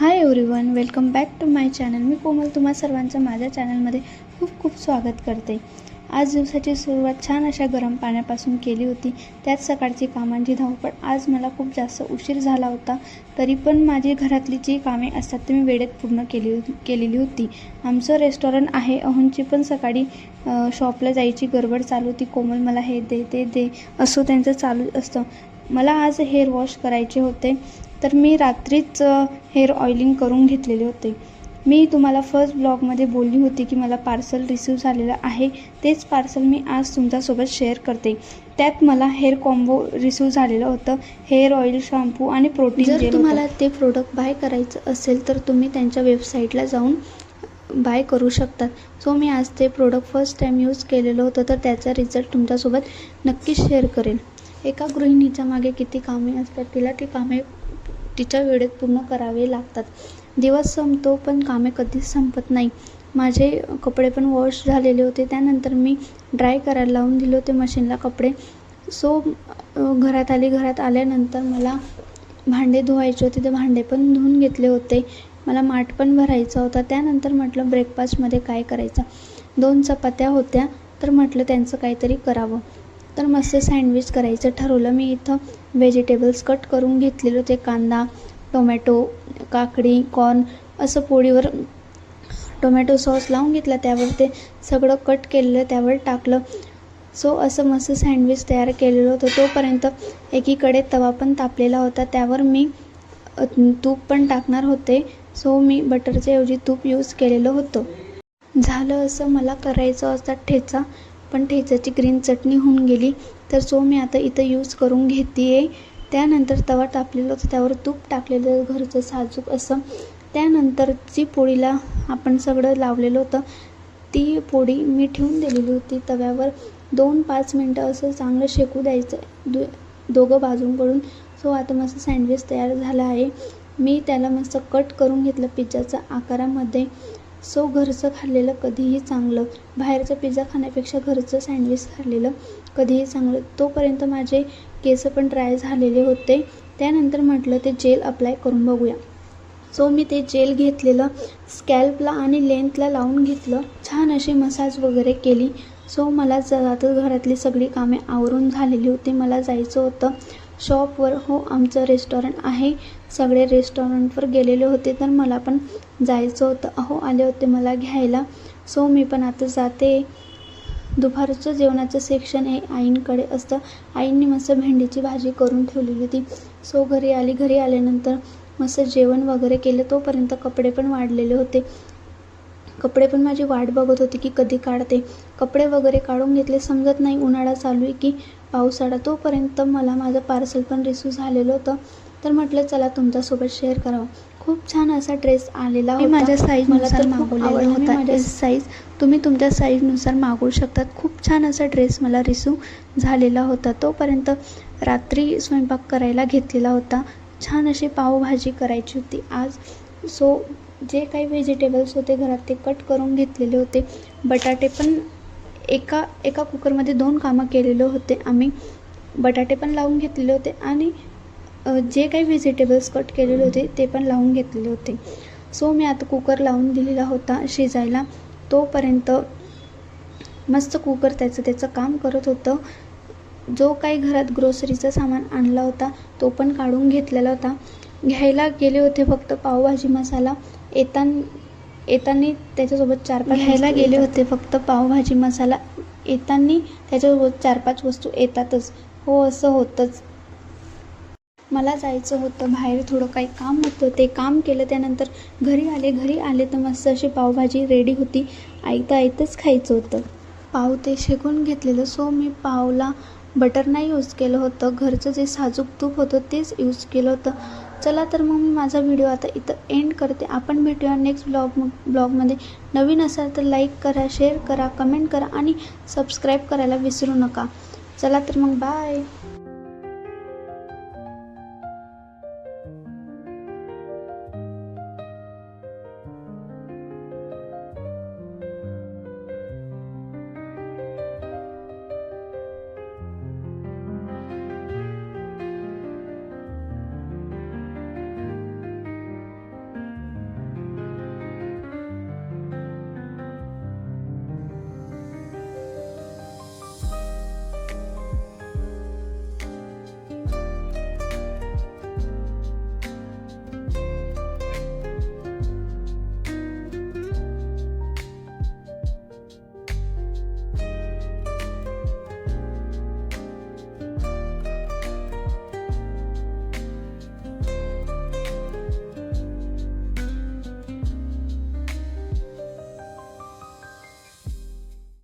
Hi everyone welcome back to my channel मी कोमल तुम्हा सर्वांचं माझ्या चॅनलमध्ये खूप खूप स्वागत करते. आज दिवसाची सुरुवात छान अशा गरम पाण्यापासून केली होती. त्याच सकाळची कामांची धावपळ आज मला खूप जास्त उशीर झाला होता. तरी पण माझी घरातली जी कामे असतात ती मी वेळेत पूर्ण केली केलेली होती. आमचं रेस्टॉरंट आहे. अहोंची पण सकाळी शॉपला जायची गडबड चालू होती. कोमल मला हे दे ते दे असं त्यांचं चालू असतं. मला आज हेअर वॉश करायचे होते. तर मी रात्रीच हेअर ऑइलिंग करून घेतलेले होते. मी तुम्हाला फर्स्ट ब्लॉगमध्ये बोलली होती की मला पार्सल रिसीव झालेलं आहे. तेच पार्सल मी आज तुमच्यासोबत शेअर करते. त्यात मला हेअर कॉम्बो रिसीव झालेलं होतं. हेअर ऑइल शॅम्पू आणि प्रोटीन जर तुम्हाला ते प्रोडक्ट बाय करायचं असेल तर तुम्ही त्यांच्या वेबसाईटला जाऊन बाय करू शकतात. सो मी आज ते प्रोडक्ट फर्स्ट टाईम यूज केलेलं होतं तर त्याचा रिझल्ट तुमच्यासोबत नक्कीच शेअर करेन. एका गृहिणीच्या मागे किती कामे असतात तिला ती कामे तिच्या वेळेत पूर्ण करावे लागतात. दिवस संपतो पण कामे कधीच संपत नाही. माझे कपडे पण वॉश झालेले होते त्यानंतर मी ड्राय करायला लावून दिले होते मशीनला कपडे. सो घरात आली घरात आल्यानंतर मला भांडे धुवायचे होते ते भांडे पण धुवून घेतले होते. मला माठ पण भरायचा होता. त्यानंतर म्हटलं ब्रेकफास्टमध्ये काय करायचं? दोन चपात्या होत्या तर म्हटलं त्यांचं काहीतरी करावं. तर मस्त सँडविच करायचं ठरवलं. मी इथं व्हेजिटेबल्स कट करून घेतलेले होते कांदा टोमॅटो काकडी कॉर्न असं पोळीवर टोमॅटो सॉस लावून घेतला. त्यावर ते सगळं कट केलेलं त्यावर टाकलं. सो असं मस्त सँडविच तयार केलेलं होतं. तोपर्यंत एकीकडे तवा पण तापलेला होता. त्यावर मी तूप पण टाकणार होते. सो मी बटरच्या ऐवजी तूप यूज केलेलं होतं. झालं असं मला करायचं असतात ठेचा पण ठेचाची ग्रीन चटणी होऊन गेली. तर सो मी आता इथं यूज करून घेते आहे त्यानंतर तवा तापलेला होता त्यावर तूप टाकलेलं घरचं साजूक असं. त्यानंतर जी पोळीला आपण सगळं लावलेलं होतं. ती पोळी मी ठेवून दिलेली होती तव्यावर. दोन पाच मिनटं असं चांगलं शेकू द्यायचं. दु दोघं बाजूंकडून सो आता मस्त सँडविच तयार झालं आहे. मी त्याला मस्त कट करून घेतलं पिझ्झाचा आकारामध्ये. सो घरचं खाल्लेलं कधीही चांगलं. बाहेरचा पिझ्झा खाण्यापेक्षा घरचं सँडविच खाल्लेलं कधीही चांगलं. तोपर्यंत माझे केस पण ड्राय झालेले होते. त्यानंतर म्हटलं ते जेल अप्लाय करून बघूया. सो मी ते जेल घेतलेलं स्कॅल्पला आणि लेंथला लावून घेतलं. छान अशी मसाज वगैरे केली. सो मला ज आता घरातली सगळी कामे आवरून झालेली होती. मला जायचं होतं. शॉपवर. हो आमचं रेस्टॉरंट आहे. सगळे रेस्टॉरंटवर गेलेले होते तर मला पण जायचं होतं. अहो आले होते मला घ्यायला. सो मी पण आता जाते. दुपारचं जेवणाचं सेक्शन हे आईंकडे असतं. आईंनी मस्त भेंडीची भाजी करून ठेवलेली होती. सो घरी आली. घरी आल्यानंतर मस्त जेवण वगैरे केलं. तोपर्यंत कपडे पण वाढलेले होते. कपडे पण माझी वाट बघत होती की कधी काढते. कपडे वगैरे काढून घेतले समजत नाही. उन्हाळा चालू आहे की पावसाळा तोपर्यंत मला माझं पार्सल पण रिसीव झालेलं होतं. तर म्हटलं चला तुमच्यासोबत शेअर करावं. खूप छान असा ड्रेस आलेला होता. माझ्या साईज मला तर मागवलेला होता. माझ्या साईज तुम्ही तुमच्या साईजनुसार मागवू शकतात. खूप छान असा ड्रेस मला रिसीव झालेला होता. तोपर्यंत रात्री स्वयंपाक करायला घेतलेला होता. छान अशी पावभाजी करायची होती. आज सो जे काही व्हेजिटेबल्स होते घरात ते कट करून घेतलेले होते. बटाटे पण एका एका कुकरमध्ये दोन कामं केलेले होते. आम्ही बटाटे पण लावून घेतलेले होते आणि जे काही व्हेजिटेबल्स कट केलेले होते ते पण लावून घेतलेले होते. सो मी आता कुकर लावून दिलेला होता शिजायला. तोपर्यंत मस्त कुकर त्याचं त्याचं काम करत होतं. जो काही घरात ग्रोसरीचं सामान आणला होता तो पण काढून घेतलेला होता. घ्यायला गेले होते फक्त पावभाजी मसाला. येतान येताना त्याच्यासोबत चार पाच घ्यायला गेले होते फक्त पावभाजी मसाला. येताना त्याच्यासोबत चार पाच वस्तू येतातच. हो असं होतंच. मला जायचं होतं बाहेर थोडं काही काम होतं. ते काम केलं त्यानंतर घरी आले घरी आले तर मस्त अशी पावभाजी रेडी होती. आयतं आयतंच खायचं होतं. पाव ते शेकून घेतलेलं. सो मी पावला बटर नाही यूज केलं होतं. घरचं जे साजूक तूप होतं तेच यूज केलं होतं. चला तर मग मी माझा व्हिडिओ आता इथं एंड करते. आपण भेटूया नेक्स्ट ब्लॉग ब्लॉगमध्ये नवीन असाल तर लाईक करा शेअर करा कमेंट करा आणि सबस्क्राईब करायला विसरू नका. चला तर मग बाय